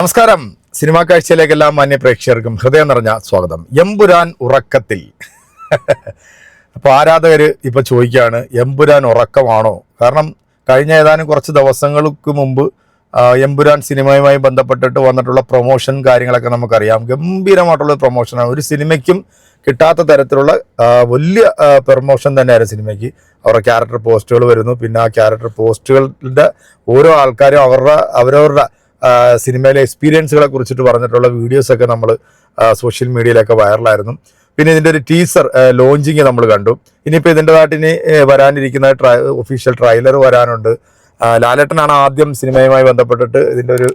നമസ്കാരം. സിനിമാ കാഴ്ചയിലേക്ക് മാന്യ പ്രേക്ഷകർക്കും ഹൃദയം നിറഞ്ഞ സ്വാഗതം. എമ്പുരാൻ ഉറക്കത്തിൽ. അപ്പോൾ ആരാധകർ ഇപ്പോൾ ചോദിക്കുകയാണ് എമ്പുരാൻ ഉറക്കമാണോ? കാരണം കഴിഞ്ഞ ഏതാനും കുറച്ച് ദിവസങ്ങൾക്ക് മുമ്പ് എമ്പുരാൻ സിനിമയുമായി ബന്ധപ്പെട്ടിട്ട് വന്നിട്ടുള്ള പ്രൊമോഷൻ കാര്യങ്ങളൊക്കെ നമുക്കറിയാം. ഗംഭീരമായിട്ടുള്ള പ്രൊമോഷനാണ്. ഒരു സിനിമയ്ക്കും കിട്ടാത്ത തരത്തിലുള്ള വലിയ പ്രൊമോഷൻ തന്നെയായിരുന്നു സിനിമയ്ക്ക്. അവരുടെ ക്യാരക്ടർ പോസ്റ്റുകൾ വരുന്നു. പിന്നെ ആ ക്യാരക്ടർ പോസ്റ്റുകളുടെ ഓരോ ആൾക്കാരും അവരുടെ അവരവരുടെ സിനിമയിലെ എക്സ്പീരിയൻസുകളെ കുറിച്ചിട്ട് പറഞ്ഞിട്ടുള്ള വീഡിയോസൊക്കെ നമ്മൾ സോഷ്യൽ മീഡിയയിലൊക്കെ വൈറലായിരുന്നു പിന്നെ ഇതിന്റെ ഒരു ടീസർ ലോഞ്ചിങ് നമ്മൾ കണ്ടു. ഇനിയിപ്പോൾ ഇതിന്റെതായിട്ട് ഇനി വരാനിരിക്കുന്ന ട്രൈ ഒഫീഷ്യൽ ട്രailer വരാനുണ്ട്. ലാലേട്ടനാണ് ആദ്യം സിനിമയുമായി ബന്ധപ്പെട്ടിട്ട് ഇതിന്റെ ഒരു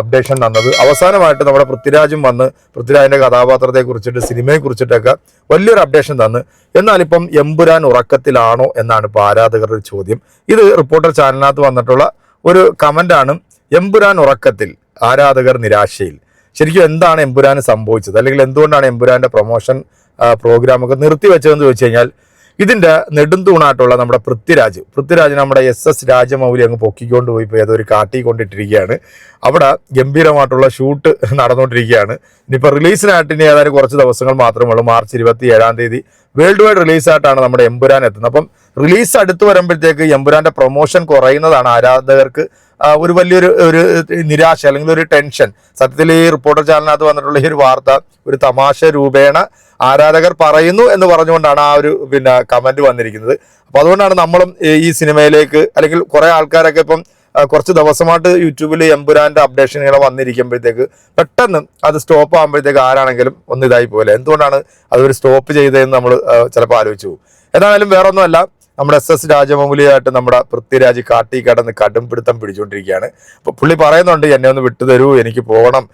അപ്ഡേഷൻ തന്നത്. അവസാനമായിട്ട് നമ്മുടെ പൃഥ്വിരാജും വന്ന് പൃഥ്വിരാജിന്റെ കഥാപാത്രത്തെ കുറിച്ചിട്ട് സിനിമയെ കുറിച്ചിട്ടൊക്കെ വലിയൊരു അപ്ഡേഷൻ തന്ന്. എന്നാൽ ഇപ്പം എമ്പുരാൻ ഉറക്കത്തിലാണോ എന്നാണ് ഇപ്പോൾ ആരാധകരുടെ ചോദ്യം. ഇത് റിപ്പോർട്ടർ ചാനലിനകത്ത് വന്നിട്ടുള്ള ഒരു കമന്റാണ് എമ്പുരാൻ ഉറക്കത്തിൽ ആരാധകർ നിരാശയിൽ. ശരിക്കും എന്താണ് എമ്പുരാന് സംഭവിച്ചത്? അല്ലെങ്കിൽ എന്തുകൊണ്ടാണ് എമ്പുരാന്റെ പ്രൊമോഷൻ പ്രോഗ്രാം ഒക്കെ നിർത്തിവെച്ചതെന്ന് ചോദിച്ചു കഴിഞ്ഞാൽ ഇതിന്റെ നെടുന്തൂണായിട്ടുള്ള നമ്മുടെ പൃഥ്വിരാജ് പൃഥ്വിരാജ് നമ്മുടെ എസ് എസ് രാജമൗലി അങ്ങ് പൊക്കിക്കൊണ്ട് പോയി ഇപ്പോൾ ഏതൊരു കാട്ടി കൊണ്ടിട്ടിരിക്കുകയാണ്. അവിടെ ഗംഭീരമായിട്ടുള്ള ഷൂട്ട് നടന്നുകൊണ്ടിരിക്കുകയാണ്. ഇനിയിപ്പോൾ റിലീസിനായിട്ട് ഇനി ഏതായാലും കുറച്ച് ദിവസങ്ങൾ മാത്രമേ ഉള്ളൂ. മാർച്ച് ഇരുപത്തി ഏഴാം തീയതി വേൾഡ് വൈഡ് റിലീസായിട്ടാണ് നമ്മുടെ എമ്പുരാൻ എത്തുന്നത്. അപ്പം റിലീസ് അടുത്ത് വരുമ്പോഴത്തേക്ക് എമ്പുരാന്റെ പ്രൊമോഷൻ കുറയുന്നതാണ് ആരാധകർക്ക് ഒരു വലിയൊരു ഒരു നിരാശ അല്ലെങ്കിൽ ഒരു ടെൻഷൻ. സത്യത്തിൽ ഈ റിപ്പോർട്ടർ ചാനലിനകത്ത് വന്നിട്ടുള്ള ഈ ഒരു വാർത്ത ഒരു തമാശ രൂപേണ ആരാധകർ പറയുന്നു എന്ന് പറഞ്ഞുകൊണ്ടാണ് ആ ഒരു പിന്നെ കമന്റ് വന്നിരിക്കുന്നത്. അപ്പോൾ അതുകൊണ്ടാണ് നമ്മളും ഈ- സിനിമയിലേക്ക് അല്ലെങ്കിൽ കുറേ ആൾക്കാരൊക്കെ ഇപ്പം കുറച്ച് ദിവസമായിട്ട് യൂട്യൂബിൽ എമ്പുരാന്റെ അപ്ഡേഷനുകൾ വന്നിരിക്കുമ്പോഴത്തേക്ക് പെട്ടെന്ന് അത് സ്റ്റോപ്പ് ആകുമ്പോഴത്തേക്ക് ആരാണെങ്കിലും ഒന്ന് ഇതായി പോലെ എന്തുകൊണ്ടാണ് അതൊരു സ്റ്റോപ്പ് ചെയ്തതെന്ന് നമ്മൾ ചിലപ്പോൾ ആലോചിച്ചു പോകും. എന്തായാലും വേറെ ഒന്നുമല്ല നമ്മുടെ എസ് എസ് രാജമൗലിയായിട്ട് നമ്മുടെ പൃഥ്വിരാജ് കാട്ടി കടന്ന് കടും പിടുത്തം പിടിച്ചുകൊണ്ടിരിക്കുകയാണ്. അപ്പൊ പുള്ളി പറയുന്നുണ്ട് എന്നെ ഒന്ന് വിട്ടുതരൂ എനിക്ക് പോകണം.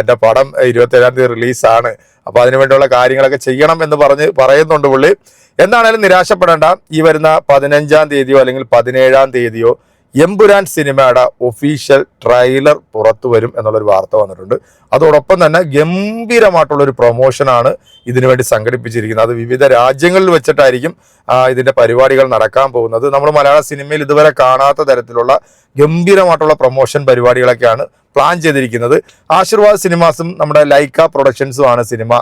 എന്റെ പടം ഇരുപത്തേഴാം തീയതി റിലീസാണ്. അപ്പൊ അതിനുവേണ്ടിയുള്ള കാര്യങ്ങളൊക്കെ ചെയ്യണം എന്ന് പറഞ്ഞ് പറയുന്നുണ്ട് പുള്ളി. എന്താണേലും നിരാശപ്പെടേണ്ട ഈ വരുന്ന പതിനഞ്ചാം തീയതിയോ അല്ലെങ്കിൽ പതിനേഴാം തീയതിയോ എമ്പുരാൻ സിനിമയുടെ ഒഫീഷ്യൽ ട്രെയിലർ പുറത്തു വരും എന്നുള്ളൊരു വാർത്ത വന്നിട്ടുണ്ട്. അതോടൊപ്പം തന്നെ ഗംഭീരമായിട്ടുള്ളൊരു പ്രൊമോഷനാണ് ഇതിനുവേണ്ടി സംഘടിപ്പിച്ചിരിക്കുന്നത്. അത് വിവിധ രാജ്യങ്ങളിൽ വെച്ചിട്ടായിരിക്കും ഇതിന്റെ പരിപാടികൾ നടക്കാൻ പോകുന്നത്. നമ്മൾ മലയാള സിനിമയിൽ ഇതുവരെ കാണാത്ത തരത്തിലുള്ള ഗംഭീരമായിട്ടുള്ള പ്രൊമോഷൻ പരിപാടികളൊക്കെയാണ് പ്ലാൻ ചെയ്തിരിക്കുന്നത്. ആശീർവാദ് സിനിമാസും നമ്മുടെ ലൈക്ക പ്രൊഡക്ഷൻസുമാണ് സിനിമ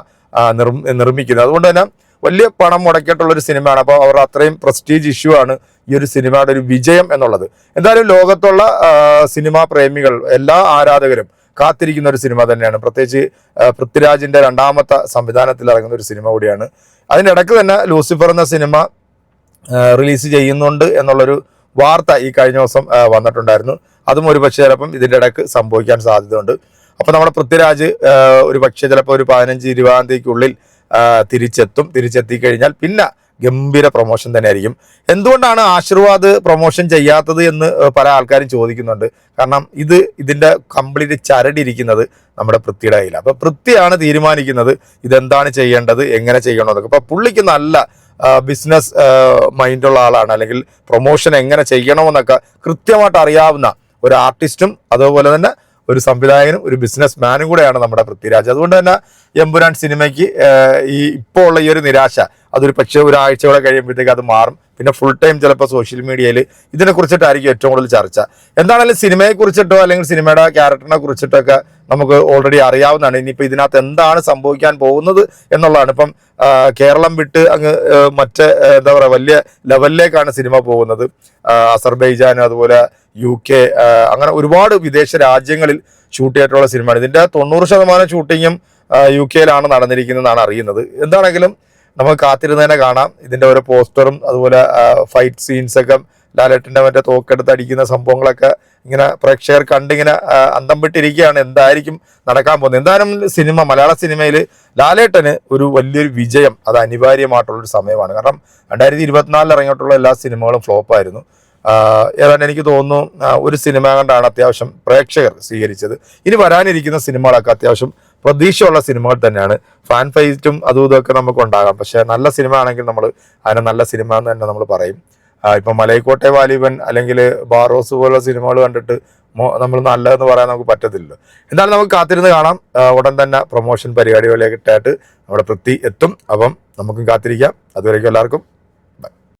നിർമ്മിക്കുന്നത്. അതുകൊണ്ട് തന്നെ വലിയ പണം മുടക്കിയിട്ടുള്ളൊരു സിനിമയാണ്. അപ്പോൾ അവർ അത്രയും പ്രസ്റ്റീജ് ഇഷ്യൂ ആണ്. ഈ ഒരു സിനിമയുടെ ഒരു വിജയം എന്നുള്ളത്. എന്തായാലും ലോകത്തുള്ള സിനിമാ പ്രേമികൾ എല്ലാ ആരാധകരും കാത്തിരിക്കുന്ന ഒരു സിനിമ തന്നെയാണ്. പ്രത്യേകിച്ച് പൃഥ്വിരാജിന്റെ രണ്ടാമത്തെ സംവിധാനത്തിൽ ഇറങ്ങുന്ന ഒരു സിനിമ കൂടിയാണ്. അതിന്റെ ഇടയ്ക്ക് തന്നെ ലൂസിഫർ എന്ന സിനിമ റിലീസ് ചെയ്യുന്നുണ്ട് എന്നുള്ളൊരു വാർത്ത ഈ കഴിഞ്ഞ ദിവസം വന്നിട്ടുണ്ടായിരുന്നു. അതും ഒരു പക്ഷേ ചിലപ്പം ഇതിന്റെ ഇടയ്ക്ക് സംഭവിക്കാൻ സാധ്യതയുണ്ട്. അപ്പോൾ നമ്മുടെ പൃഥ്വിരാജ് ഒരു പക്ഷേ ചിലപ്പോൾ ഒരു പതിനഞ്ച് ഇരുപതാം തീയതിക്കുള്ളിൽ തിരിച്ചെത്തും തിരിച്ചെത്തി. കഴിഞ്ഞാൽ പിന്നെ ഗംഭീര പ്രൊമോഷൻ തന്നെയായിരിക്കും. എന്തുകൊണ്ടാണ് ആശീർവാദ് പ്രൊമോഷൻ ചെയ്യാത്തത് എന്ന് പല ആൾക്കാരും ചോദിക്കുന്നുണ്ട്. കാരണം ഇത് ഇതിന്റെ കംപ്ലീറ്റ് ചരടിരിക്കുന്നത് നമ്മുടെ പൃഥ്വിയുടെ കയ്യിൽ അപ്പോൾ പൃഥ്വിയാണ് തീരുമാനിക്കുന്നത് ഇതെന്താണ് ചെയ്യേണ്ടത് എങ്ങനെ ചെയ്യണമെന്നൊക്കെ അപ്പോൾ പുള്ളിക്ക് നല്ല ബിസിനസ് മൈൻഡുള്ള ആളാണ്. അല്ലെങ്കിൽ പ്രൊമോഷൻ എങ്ങനെ ചെയ്യണമെന്നൊക്കെ കൃത്യമായിട്ട് അറിയാവുന്ന ഒരു ആർട്ടിസ്റ്റും അതുപോലെ തന്നെ ഒരു സംവിധായകനും ഒരു ബിസിനസ് മാനും കൂടെയാണ് നമ്മുടെ പൃഥ്വിരാജ്. അതുകൊണ്ട് തന്നെ എമ്പുരാൻ സിനിമയ്ക്ക് ഈ ഇപ്പോൾ ഉള്ള ഈ ഒരു നിരാശ അതൊരു പക്ഷേ ഒരാഴ്ചയോടെ കഴിയുമ്പോഴത്തേക്ക് അത് മാറും. പിന്നെ ഫുൾ ടൈം ചിലപ്പോൾ സോഷ്യൽ മീഡിയയിൽ ഇതിനെ കുറിച്ചിട്ടായിരിക്കും ഏറ്റവും കൂടുതൽ ചർച്ച. എന്താണെങ്കിലും സിനിമയെ കുറിച്ചിട്ടോ അല്ലെങ്കിൽ സിനിമയുടെ ക്യാരക്ടറിനെ കുറിച്ചിട്ടോ ഒക്കെ നമുക്ക് ഓൾറെഡി അറിയാവുന്നതാണ്. ഇനിയിപ്പോൾ ഇതിനകത്ത് എന്താണ് സംഭവിക്കാൻ പോകുന്നത് എന്നുള്ളതാണ്. ഇപ്പം കേരളം വിട്ട് അങ്ങ് മറ്റേ എന്താ പറയുക വലിയ ലെവലിലേക്കാണ് സിനിമ പോകുന്നത്. അസർബൈജാൻ അതുപോലെ യു കെ അങ്ങനെ ഒരുപാട് വിദേശ രാജ്യങ്ങളിൽ ഷൂട്ട് ചെയ്തിട്ടുള്ള സിനിമയാണ്. ഇതിന്റെ തൊണ്ണൂറ് ശതമാനം ഷൂട്ടിങ്ങും യു കെയിലാണ് നടന്നിരിക്കുന്നതെന്നാണ് അറിയുന്നത്. എന്താണെങ്കിലും നമുക്ക് കാത്തിരുന്നതിനെ കാണാം. ഇതിന്റെ ഓരോ പോസ്റ്ററും അതുപോലെ ഫൈറ്റ് സീൻസ് ഒക്കെ ലാലേട്ടന്റെ മറ്റേ തോക്കെടുത്ത് അടിക്കുന്ന സംഭവങ്ങളൊക്കെ ഇങ്ങനെ പ്രേക്ഷകർ കണ്ടിങ്ങനെ അന്തം വിട്ടിരിക്കുകയാണ്. എന്തായിരിക്കും നടക്കാൻ പോകുന്നത്? എന്തായാലും സിനിമ മലയാള സിനിമയിൽ ലാലേട്ടന് ഒരു വലിയൊരു വിജയം അത് അനിവാര്യമായിട്ടുള്ള ഒരു സമയമാണ്. കാരണം രണ്ടായിരത്തി ഇരുപത്തിനാലിൽ ഇറങ്ങിയിട്ടുള്ള എല്ലാ സിനിമകളും ഫ്ലോപ്പായിരുന്നു. ഏതാണ്ട് എനിക്ക് തോന്നുന്നു ഒരു സിനിമ കണ്ടാണ് അത്യാവശ്യം പ്രേക്ഷകർ സ്വീകരിച്ചത്. ഇനി വരാനിരിക്കുന്ന സിനിമകളൊക്കെ അത്യാവശ്യം പ്രതീക്ഷയുള്ള സിനിമകൾ തന്നെയാണ്. ഫാൻ ഫൈറ്റും അതും ഇതൊക്കെ നമുക്ക് ഉണ്ടാകാം. പക്ഷെ നല്ല സിനിമ ആണെങ്കിൽ നമ്മൾ അതിനെ നല്ല സിനിമ എന്ന് തന്നെ നമ്മൾ പറയും. ഇപ്പം മലൈക്കോട്ടെ വാലിബൻ അല്ലെങ്കിൽ ബാറോസ് പോലുള്ള സിനിമകൾ കണ്ടിട്ട് നമ്മൾ നല്ലതെന്ന് പറയാൻ നമുക്ക് പറ്റത്തില്ലല്ലോ. എന്തായാലും നമുക്ക് കാത്തിരുന്ന് കാണാം. ഉടൻ തന്നെ പ്രൊമോഷൻ പരിപാടികളിലേക്കിട്ടായിട്ട് നമ്മുടെ പൃഥ്വി എത്തും. അപ്പം നമുക്കും കാത്തിരിക്കാം. അതുവരേക്കും എല്ലാവർക്കും